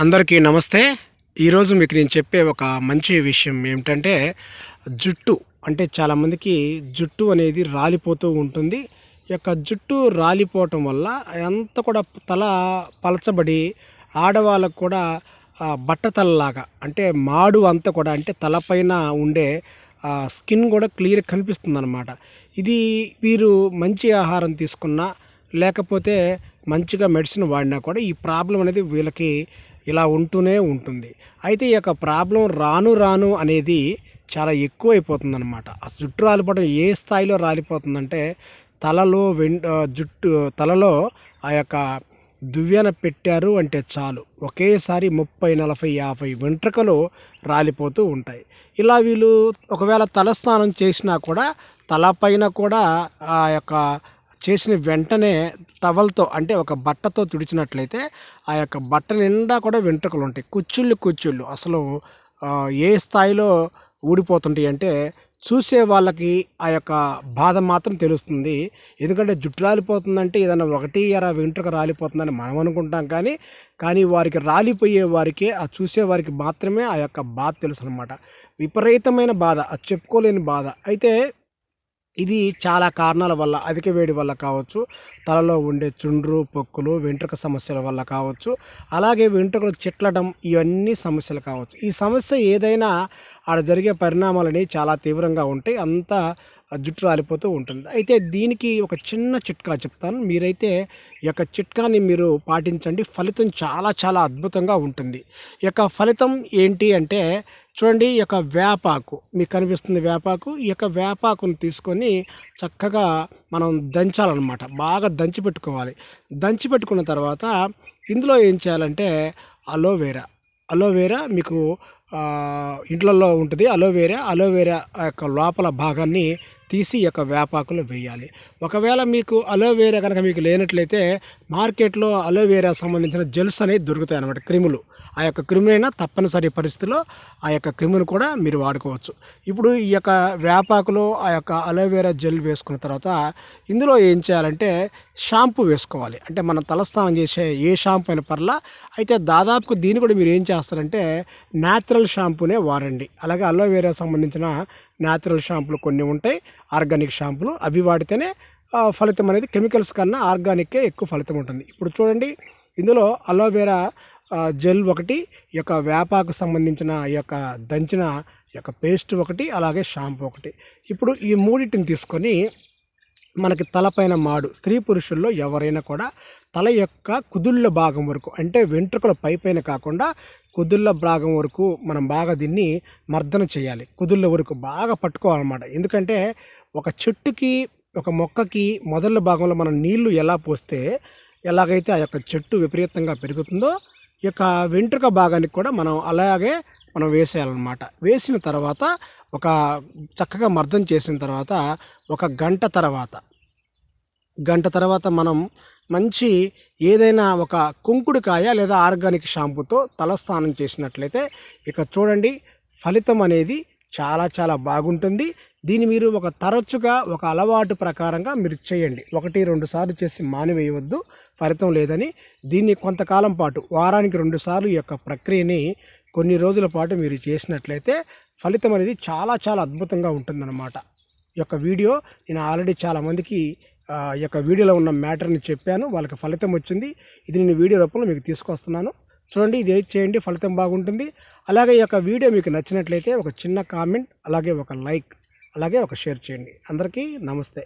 అందరికీ నమస్తే. ఈరోజు మీకు నేను చెప్పే ఒక మంచి విషయం ఏమిటంటే జుట్టు. అంటే చాలామందికి జుట్టు అనేది రాలిపోతూ ఉంటుంది. ఈ యొక్క జుట్టు రాలిపోవటం వల్ల అంతా కూడా తల పలచబడి ఆడవాళ్ళకు కూడా బట్టతలలాగా అంటే మాడు అంతా కూడా అంటే తలపైన ఉండే స్కిన్ కూడా క్లియర్ కనిపిస్తుంది అనమాట ఇది వీరు మంచి ఆహారం తీసుకున్నా లేకపోతే మంచిగా మెడిసిన్ వాడినా కూడా ఈ ప్రాబ్లం అనేది వీళ్ళకి ఇలా ఉంటూనే ఉంటుంది. అయితే ఈ యొక్క ప్రాబ్లం రాను రాను అనేది చాలా ఎక్కువ అయిపోతుంది అనమాట ఆ జుట్టు రాలిపోవడం ఏ స్థాయిలో రాలిపోతుందంటే తలలో వెం జుట్టు తలలో ఆ యొక్క దువ్వెన పెట్టారు అంటే చాలు. ఒకేసారి ముప్పై నలభై యాభై వెంట్రుకలు రాలిపోతూ ఉంటాయి. ఇలా వీళ్ళు ఒకవేళ తలస్నానం చేసినా కూడా తలపైన కూడా ఆ యొక్క చేసిన వెంటనే టవల్తో అంటే ఒక బట్టతో తుడిచినట్లయితే ఆ యొక్క బట్ట నిండా కూడా వెంట్రుకలు ఉంటాయి. కుచ్చుళ్ళు కుచ్చుళ్ళు. అసలు ఏ స్థాయిలో ఊడిపోతుంటాయి అంటే చూసే వాళ్ళకి ఆ యొక్క బాధ మాత్రం తెలుస్తుంది. ఎందుకంటే జుట్టు రాలిపోతుందంటే ఏదైనా ఒకటి అర వెంట్రుక రాలిపోతుందని మనం అనుకుంటాం కానీ కానీ వారికి రాలిపోయే వారికి ఆ చూసే వారికి మాత్రమే ఆ యొక్క బాధ తెలుసు అనమాట విపరీతమైన బాధ. అది చెప్పుకోలేని బాధ. అయితే ఇది చాలా కారణాల వల్ల అధిక వేడి వల్ల కావచ్చు తలలో ఉండే చుండ్రు పొక్కులు వెంట్రుక సమస్యల వల్ల కావచ్చు అలాగే వెంట్రుకలు చిట్లడం ఇవన్నీ సమస్యలు కావచ్చు. ఈ సమస్య ఏదైనా ఆడ జరిగే పరిణామాలని చాలా తీవ్రంగా ఉంటాయి. అంతా జుట్టు రాలిపోతూ ఉంటుంది. అయితే దీనికి ఒక చిన్న చిట్కా చెప్తాను. మీరైతే ఈ యొక్క చిట్కాని మీరు పాటించండి. ఫలితం చాలా చాలా అద్భుతంగా ఉంటుంది. ఈ యొక్క ఫలితం ఏంటి అంటే చూడండి ఈ యొక్క వేపాకు మీకు కనిపిస్తుంది వేపాకు. ఈ యొక్క వేపాకును తీసుకొని చక్కగా మనం దంచాలన్నమాట. బాగా దంచి పెట్టుకోవాలి. దంచి పెట్టుకున్న తర్వాత ఇందులో ఏం చేయాలంటే అలోవేరా అలోవేరా మీకు ఆ, ఇంట్లలో ఉంటుంది అలోవేరా. అలోవేరా యొక్క లోపల భాగాన్ని తీసి ఈ యొక్క వేపాకులు వేయాలి. ఒకవేళ మీకు అలోవేరా కనుక మీకు లేనట్లయితే మార్కెట్లో అలోవేరా సంబంధించిన జెల్స్ అనేవి దొరుకుతాయి అన్నమాట క్రిములు. ఆ యొక్క క్రిములైనా తప్పనిసరి పరిస్థితిలో ఆ యొక్క క్రిమును కూడా మీరు వాడుకోవచ్చు. ఇప్పుడు ఈ యొక్క వేపాకులు ఆ యొక్క అలోవేరా జెల్ వేసుకున్న తర్వాత ఇందులో ఏం చేయాలంటే షాంపూ వేసుకోవాలి. అంటే మనం తలస్నానం చేసే ఏ షాంపూ అయినా పర్లా అయితే దాదాపుకు దీన్ని కూడా మీరు ఏం చేస్తారంటే న్యాచురల్ షాంపూనే వాడండి. అలాగే అలోవేరా సంబంధించిన న్యాచురల్ షాంపూలు కొన్ని ఉంటాయి. ఆర్గానిక్ షాంపూలు అవి వాడితేనే ఫలితం అనేది కెమికల్స్ కన్నా ఆర్గానిక్కే ఎక్కువ ఫలితం ఉంటుంది. ఇప్పుడు చూడండి ఇందులో అలోవేరా జెల్ ఒకటి ఈ యొక్క వేపాకు సంబంధించిన ఈ యొక్క దంచిన ఈ యొక్క పేస్ట్ ఒకటి అలాగే షాంపూ ఒకటి. ఇప్పుడు ఈ మూడింటిని తీసుకొని మనకి తలపైన మాడు. స్త్రీ పురుషుల్లో ఎవరైనా కూడా తల యొక్క కుదుళ్ళ భాగం వరకు అంటే వెంట్రుకల పైపైన కాకుండా కుదుళ్ళ భాగం వరకు మనం బాగా దీన్ని మర్దన చేయాలి. కుదుళ్ళ వరకు బాగా పట్టుకోవాలన్నమాట. ఎందుకంటే ఒక చెట్టుకి ఒక మొక్కకి మొదళ్ళ భాగంలో మనం నీళ్ళు ఎలా పోస్తే ఎలాగైతే ఆ యొక్క చెట్టు విపరీతంగా పెరుగుతుందో ఈ యొక్క వెంట్రుక భాగానికి కూడా మనం అలాగే మనం వేసేయాలన్నమాట. వేసిన తర్వాత ఒక చక్కగా మర్దం చేసిన తర్వాత ఒక గంట తర్వాత గంట తర్వాత మనం మంచి ఏదైనా ఒక కుంకుడుకాయ లేదా ఆర్గానిక్ షాంపూతో తలస్నానం చేసినట్లయితే ఇక చూడండి ఫలితం అనేది చాలా చాలా బాగుంటుంది. దీన్ని మీరు ఒక తరచుగా ఒక అలవాటు ప్రకారంగా మీరు చేయండి. ఒకటి రెండు సార్లు చేసి మానివేయవద్దు ఫలితం లేదని. దీన్ని కొంతకాలం పాటు వారానికి రెండు సార్లు ఈ యొక్క ప్రక్రియని కొన్ని రోజుల పాటు మీరు చేసినట్లయితే ఫలితం అనేది చాలా చాలా అద్భుతంగా ఉంటుందన్నమాట. ఈ యొక్క వీడియో నేను ఆల్రెడీ చాలామందికి ఈ యొక్క వీడియోలో ఉన్న మ్యాటర్ని చెప్పాను. వాళ్ళకి ఫలితం వచ్చింది. ఇది నేను వీడియో రూపంలో మీకు తీసుకొస్తున్నాను. చూడండి ఇది ఏది చేయండి ఫలితం బాగుంటుంది. అలాగే ఈ యొక్క వీడియో మీకు నచ్చినట్లయితే ఒక చిన్న కామెంట్ అలాగే ఒక లైక్ అలాగే ఒక షేర్ చేయండి. అందరికీ నమస్తే.